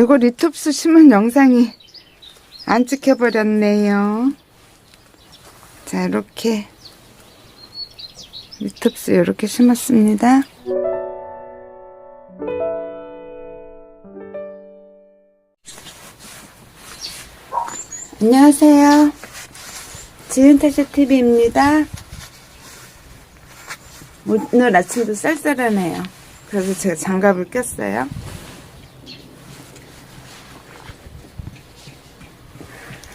이거 리톱스 심은 영상이 안 찍혀버렸네요. 자, 이렇게 리톱스 이렇게 심었습니다. 안녕하세요. 지은타샤 TV입니다. 오늘 아침도 쌀쌀하네요. 그래서 제가 장갑을 꼈어요.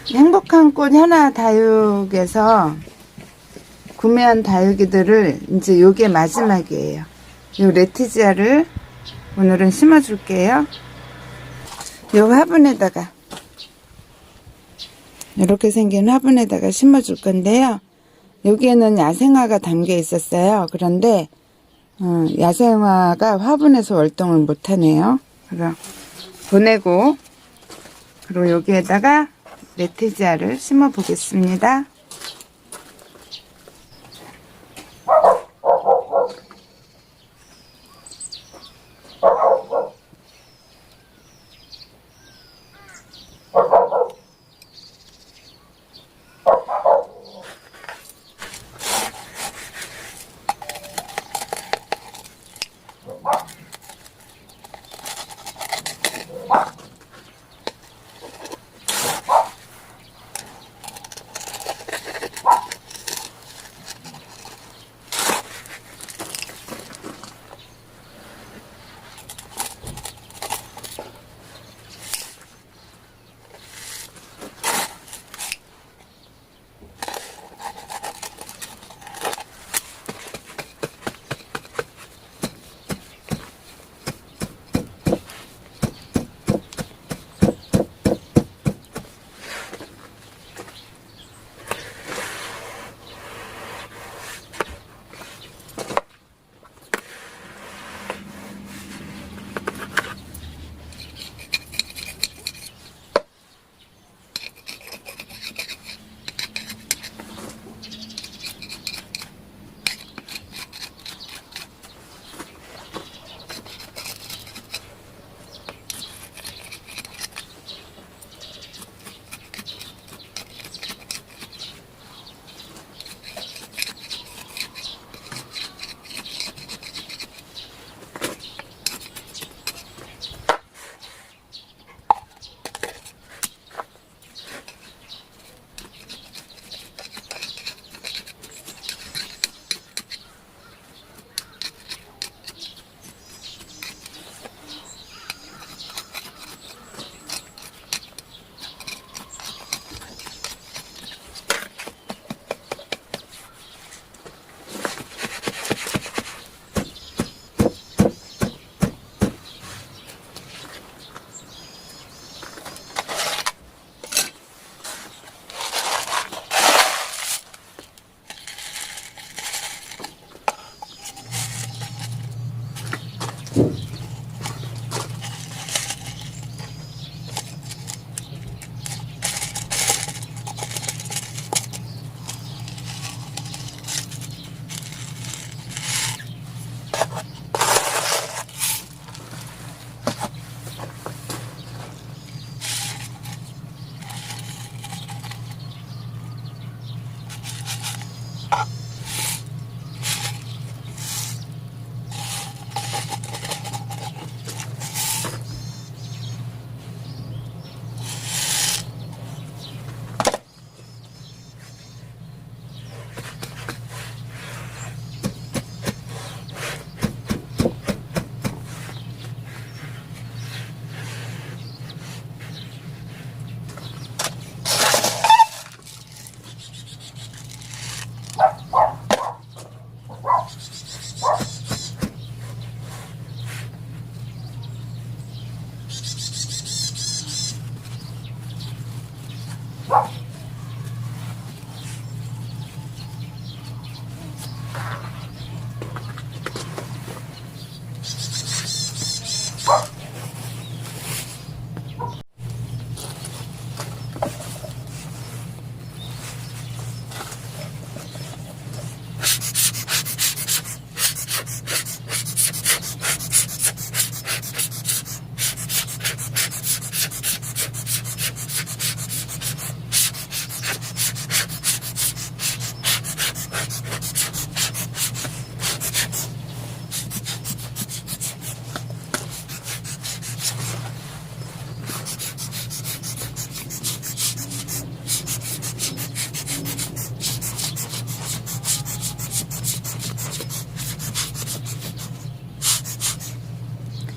행복한 꽃 현아 다육에서 구매한 다육이들을 이제 요게 마지막이에요. 요 레티지아를 오늘은 심어줄게요. 요 화분에다가 이렇게 생긴 화분에다가 심어줄 건데요. 여기에는 야생화가 담겨 있었어요. 그런데 어, 야생화가 화분에서 월동을 못하네요. 그럼 보내고 그리고 여기에다가 레티지아를 심어 보겠습니다.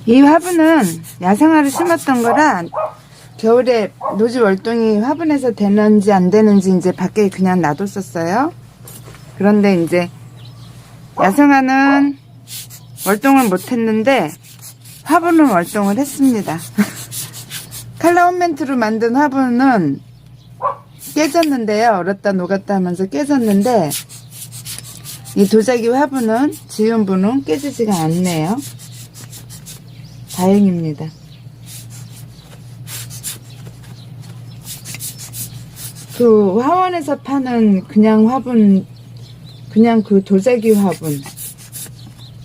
이 화분은 야생화를 심었던 거라 겨울에 노지 월동이 화분에서 되는지 안 되는지 이제 밖에 그냥 놔뒀었어요. 그런데 이제 야생화는 월동을 못 했는데 화분은 월동을 했습니다. 칼라 온멘트로 만든 화분은 깨졌는데요. 얼었다 녹았다 하면서 깨졌는데 이 도자기 화분은 지은 분은 깨지지가 않네요. 다행입니다. 그 화원에서 파는 그냥 화분, 그냥 그 도자기 화분,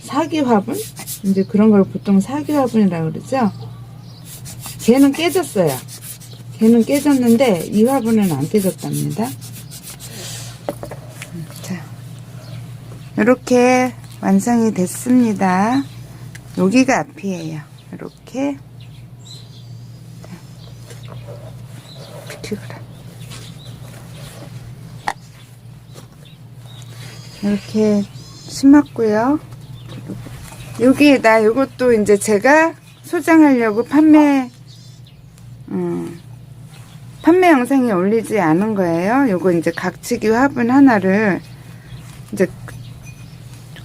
사기 화분? 이제 그런 걸 보통 사기 화분이라고 그러죠? 걔는 깨졌어요. 걔는 깨졌는데 이 화분은 안 깨졌답니다. 자, 이렇게 완성이 됐습니다. 여기가 앞이에요. 이렇게 비키그라 이렇게 심었고요. 여기에다 이것도 이제 제가 소장하려고 판매 음, 판매 영상에 올리지 않은 거예요. 요거 이제 각치기 화분 하나를 이제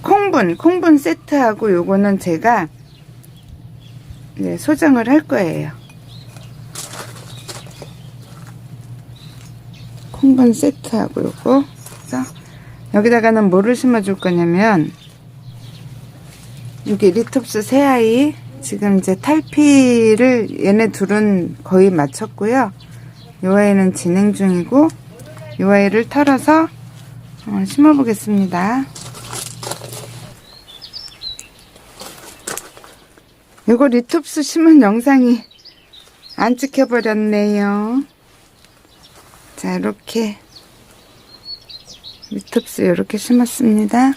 콩분, 콩분 세트하고 요거는 제가 이제 소장을 할 거예요. 콩분 세트하고 요거. 여기다가는 뭐를 심어줄 거냐면 여기 리톱스 새아이 지금 이제 탈피를 얘네 둘은 거의 마쳤고요. 요 아이는 진행 중이고 요 아이를 털어서 어, 심어보겠습니다. 요거 리톱스 심은 영상이 안 찍혀버렸네요. 자, 이렇게 리톱스 이렇게 심었습니다.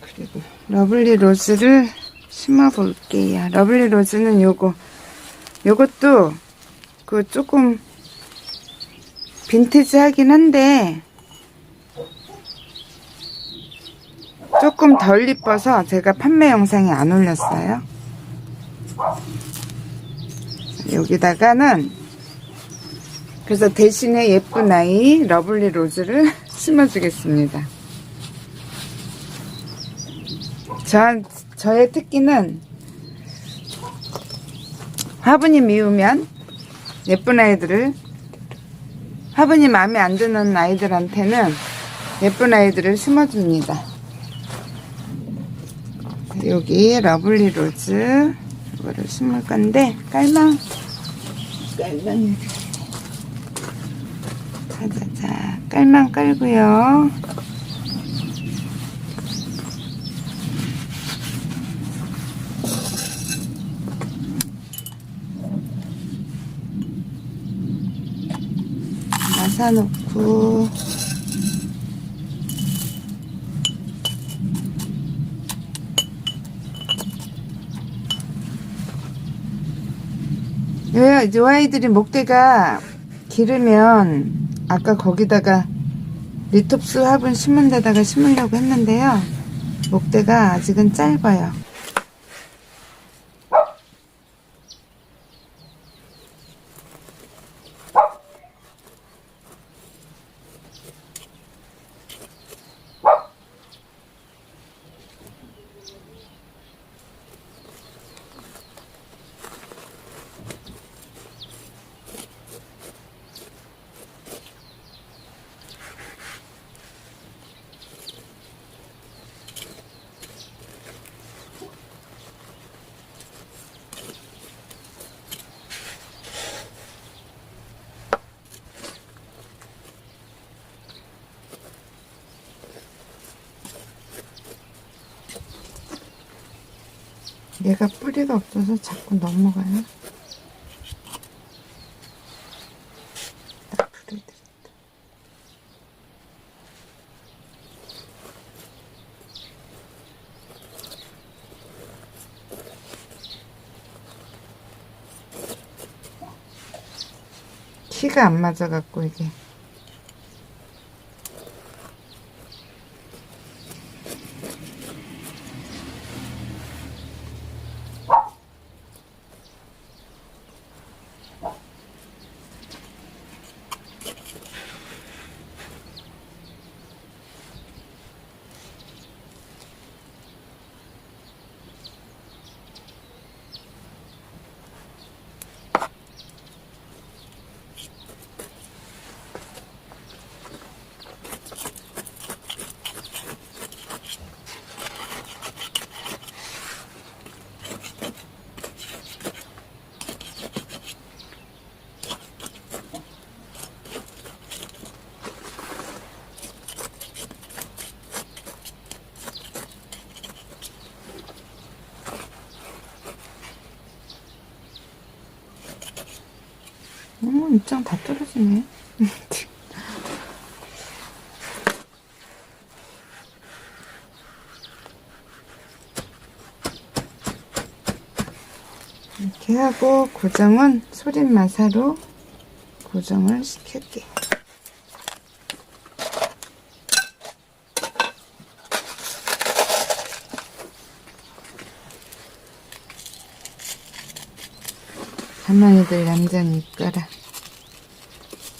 그리고 러블리 로즈를 심어 볼게요. 러블리 로즈는 요거 요것도 그 조금 빈티지 하긴 한데 조금 덜 이뻐서 제가 판매 영상에 안 올렸어요. 여기다가는 그래서 대신에 예쁜 아이 러블리 로즈를 심어주겠습니다. 저, 저의 특기는 화분이 미우면 예쁜 아이들을 화분이 마음에 안 드는 아이들한테는 예쁜 아이들을 심어줍니다. 여기 러블리 로즈 이거를 심을 건데 깔망. 깔망. 자자자 깔망 깔고요. 마사 놓고 요, 요 아이들이 목대가 길으면 아까 거기다가 리톱스 화분 심은 데다가 심으려고 했는데요. 목대가 아직은 짧아요. 얘가 뿌리가 없어서 자꾸 넘어가요. 키가 안 맞아갖고 이게 어, 입장 다 떨어지네. 이렇게 하고 고정은 소림 마사로 고정을 시킬게요. 가만히들 얌전히 있거라.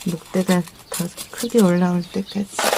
목대가 더 크게 올라올 때까지.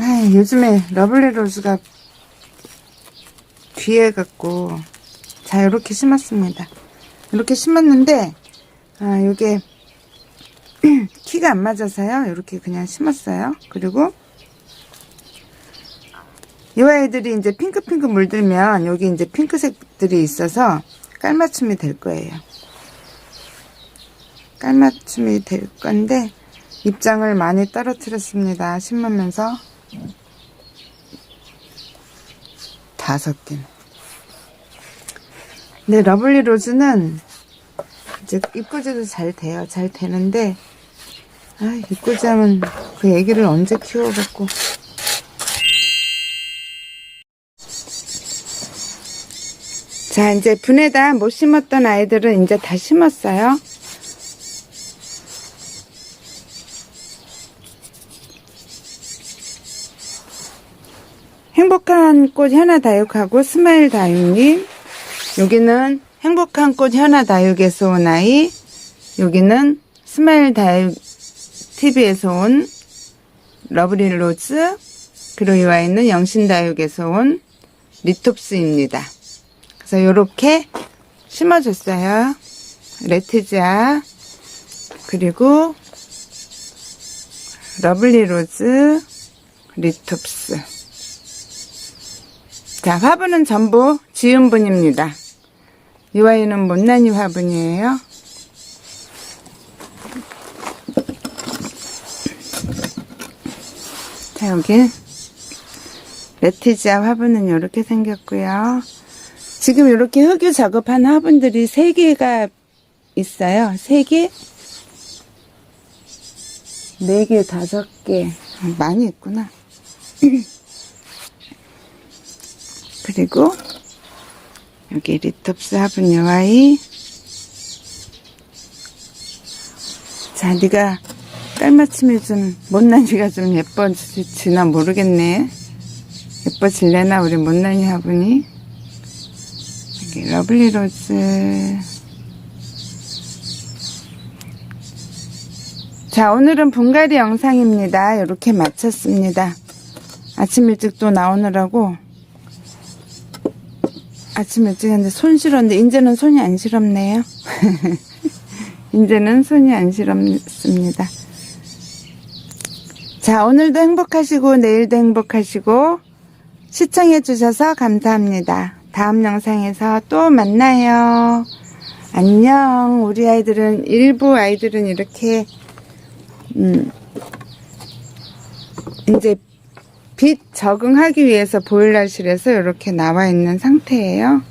아, 요즘에 러블리 로즈가 귀해 갖고 자 이렇게 심었습니다. 이렇게 심었는데 아 요게 키가 안 맞아서요. 이렇게 그냥 심었어요. 그리고 이 아이들이 이제 핑크핑크 물들면 여기 이제 핑크색들이 있어서 깔맞춤이 될 거예요. 깔맞춤이 될 건데 입장을 많이 떨어뜨렸습니다. 심으면서 다섯 개. 근데 러블리 로즈는 이제 입구지도 잘 돼요. 잘 되는데 아 입구지하면 그 애기를 언제 키워갖고 자 이제 분에다 못 심었던 아이들은 이제 다 심었어요. 행복한 꽃 현아 다육하고 스마일 다육님. 여기는 행복한 꽃 현아 다육에서 온 아이. 여기는 스마일 다육 TV에서 온 러브리 로즈. 그리고 이 아이는 영신 다육에서 온 리톱스입니다. 그래서 이렇게 심어줬어요. 레트지아. 그리고 러블리 로즈 리톱스 자, 화분은 전부 지은 분입니다. 이 아이는 못난이 화분이에요. 자, 여기 레티지아 화분은 이렇게 생겼고요. 지금 이렇게 흑유 작업한 화분들이 3개가 있어요. 3개? 4개, 5개. 많이 있구나. 그리고 여기 리톱스 요아이. 자 네가 깔맞춤이 좀 못난이가 좀 예뻐지나 모르겠네. 예뻐질래나 우리 못난이 화분이? 여기 러블리 로즈. 자 오늘은 분갈이 영상입니다. 이렇게 마쳤습니다. 아침 일찍 또 나오느라고 아침 일찍 했는데 손 실었는데 이제는 손이 안 시렵네요. 이제는 손이 안 시렵습니다. 자 오늘도 행복하시고 내일도 행복하시고 시청해 주셔서 감사합니다. 다음 영상에서 또 만나요. 안녕. 우리 아이들은 일부 아이들은 이렇게 음 이제 빛 적응하기 위해서 보일러실에서 이렇게 나와 있는 상태예요.